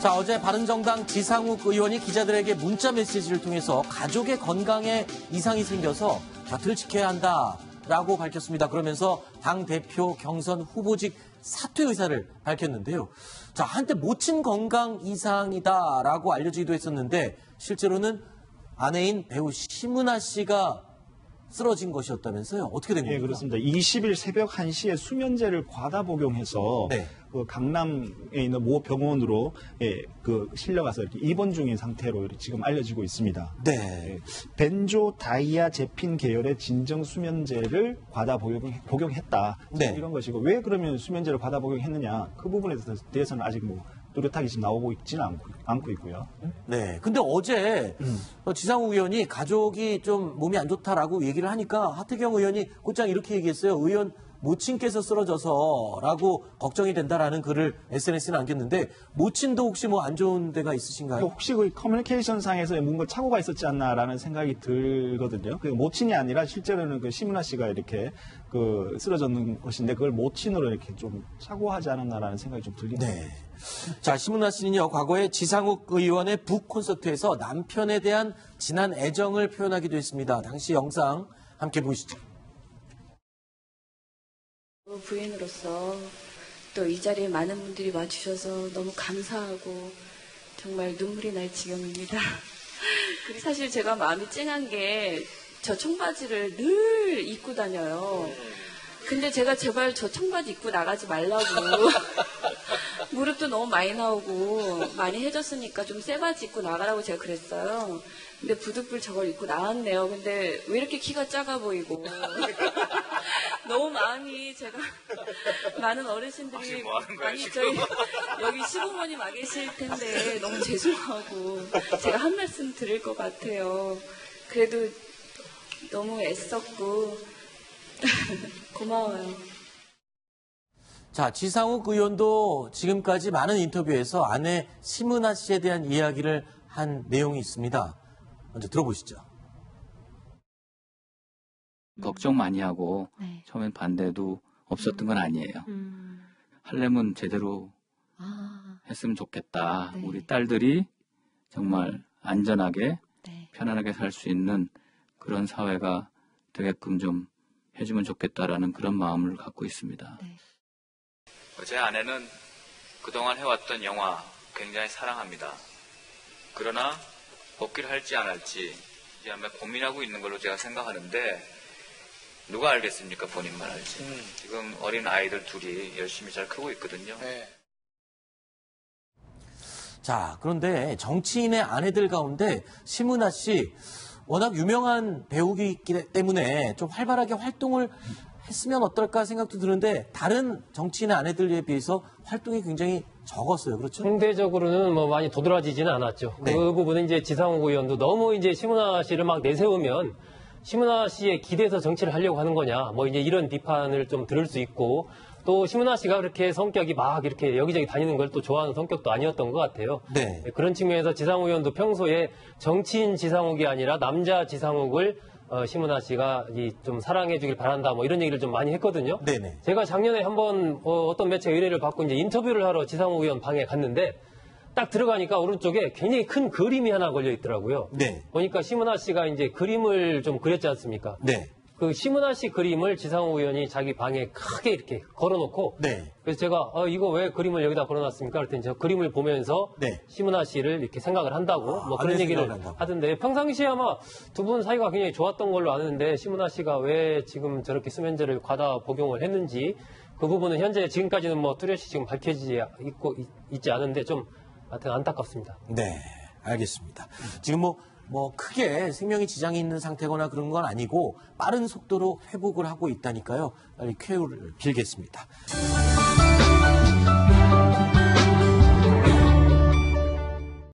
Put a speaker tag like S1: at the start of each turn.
S1: 자, 어제 바른정당 지상욱 의원이 기자들에게 문자 메시지를 통해서 가족의 건강에 이상이 생겨서 곁을 지켜야 한다라고 밝혔습니다. 그러면서 당 대표 경선 후보직 사퇴 의사를 밝혔는데요. 자, 한때 모친 건강 이상이다라고 알려지기도 했었는데 실제로는 아내인 배우 심은하 씨가 쓰러진 것이었다면서요? 어떻게 된
S2: 예,
S1: 겁니까?
S2: 그렇습니다. 20일 새벽 1시에 수면제를 과다 복용해서
S1: 네.
S2: 그 강남에 있는 모 병원으로 예, 그 실려가서 이렇게 입원 중인 상태로 지금 알려지고 있습니다.
S1: 네.
S2: 예, 벤조 다이아 제핀 계열의 진정 수면제를 과다 복용, 복용 했다.
S1: 네.
S2: 이런 것이고 왜 그러면 수면제를 과다 복용했느냐 그 부분에 대해서는 아직 뭐 뚜렷하게 지금 나오고 있지는 않고, 않고 있고요.
S1: 네. 근데 어제
S2: 음.
S1: 어, 지상욱 의원이 가족이 좀 몸이 안 좋다라고 얘기를 하니까 하태경 의원이 곧장 이렇게 얘기했어요. 의원 모친께서 쓰러져서라고 걱정이 된다라는 글을 SNS에 남겼는데 모친도 혹시 뭐 안 좋은 데가 있으신가요?
S2: 혹시 그 커뮤니케이션 상에서 뭔가 착오가 있었지 않나라는 생각이 들거든요. 그 모친이 아니라 실제로는 그 심은하 씨가 이렇게 그 쓰러졌는 것인데 그걸 모친으로 이렇게 좀 착오하지 않았나라는 생각이 좀 들립니다.
S1: 네. 자, 심은하 씨는요, 과거에 지상욱 의원의 북 콘서트에서 남편에 대한 진한 애정을 표현하기도 했습니다. 당시 영상 함께 보시죠.
S3: 부인으로서 또 이 자리에 많은 분들이 와주셔서 너무 감사하고 정말 눈물이 날 지경입니다. 사실 제가 마음이 찡한 게 저 청바지를 늘 입고 다녀요. 근데 제가 제발 저 청바지 입고 나가지 말라고. 무릎도 너무 많이 나오고 많이 해졌으니까 좀 새 바지 입고 나가라고 제가 그랬어요. 근데 부득불 저걸 입고 나왔네요. 근데 왜 이렇게 키가 작아 보이고. 너무 마음이 제가 많은 어르신들이 많이 저희 여기 시부모님 와 계실 텐데 너무 죄송하고 제가 한 말씀 드릴 것 같아요. 그래도 너무 애썼고 고마워요.
S1: 자, 지상욱 의원도 지금까지 많은 인터뷰에서 아내 심은하 씨에 대한 이야기를 한 내용이 있습니다. 먼저 들어보시죠.
S4: 걱정 많이 하고
S5: 네.
S4: 처음엔 반대도 없었던 건 아니에요.
S5: 음.
S4: 할렘은 제대로
S5: 아,
S4: 했으면 좋겠다.
S5: 네.
S4: 우리 딸들이 정말 안전하게
S5: 네.
S4: 편안하게 살 수 있는 그런 사회가 되게끔 좀 해주면 좋겠다라는 그런 마음을 갖고 있습니다.
S5: 네.
S4: 제 아내는 그동안 해왔던 영화 굉장히 사랑합니다. 그러나 복귀를 할지 안 할지 이제 아마 고민하고 있는 걸로 제가 생각하는데 누가 알겠습니까 본인만 알지. 지금 어린 아이들 둘이 열심히 잘 크고 있거든요.
S1: 자, 그런데 정치인의 아내들 가운데 심은하 씨 워낙 유명한 배우기 때문에 좀 활발하게 활동을 했으면 어떨까 생각도 드는데 다른 정치인의 아내들에 비해서 활동이 굉장히 적었어요. 그렇죠?
S6: 상대적으로는 뭐 많이 도드라지지는 않았죠.
S1: 네.
S6: 그 부분은 이제 지상욱 의원도 너무 이제 심은하 씨를 막 내세우면 심은하 씨에 기대서 정치를 하려고 하는 거냐, 뭐 이제 이런 비판을 좀 들을 수 있고 또 심은하 씨가 그렇게 성격이 막 이렇게 여기저기 다니는 걸 또 좋아하는 성격도 아니었던 것 같아요.
S1: 네.
S6: 그런 측면에서 지상욱 의원도 평소에 정치인 지상욱이 아니라 남자 지상욱을 어, 심은하 씨가 이 좀 사랑해 주길 바란다 뭐 이런 얘기를 좀 많이 했거든요.
S1: 네네.
S6: 제가 작년에 한번 어, 떤 매체 의뢰를 받고 이제 인터뷰를 하러 지상욱 의원 방에 갔는데 딱 들어가니까 오른쪽에 굉장히 큰 그림이 하나 걸려 있더라고요.
S1: 네.
S6: 보니까 심은하 씨가 이제 그림을 좀 그렸지 않습니까?
S1: 네.
S6: 그 심은하 씨 그림을 지상욱 의원이 자기 방에 크게 이렇게 걸어놓고
S1: 네.
S6: 그래서 제가 어, 이거 왜 그림을 여기다 걸어놨습니까? 그랬더니 저 그림을 보면서
S1: 네.
S6: 심은하 씨를 이렇게 생각을 한다고 뭐 그런 얘기를. 하던데 평상시에 아마 두 분 사이가 굉장히 좋았던 걸로 아는데 심은하 씨가 왜 지금 저렇게 수면제를 과다 복용을 했는지 그 부분은 현재 지금까지는 뭐 뚜렷이 지금 밝혀지지 있고 있- 있지 않은데 좀 하여튼 안타깝습니다.
S1: 네, 알겠습니다. 지금 뭐, 뭐, 크게 생명에 지장이 있는 상태거나 그런 건 아니고 빠른 속도로 회복을 하고 있다니까요. 빨리 쾌유를 빌겠습니다.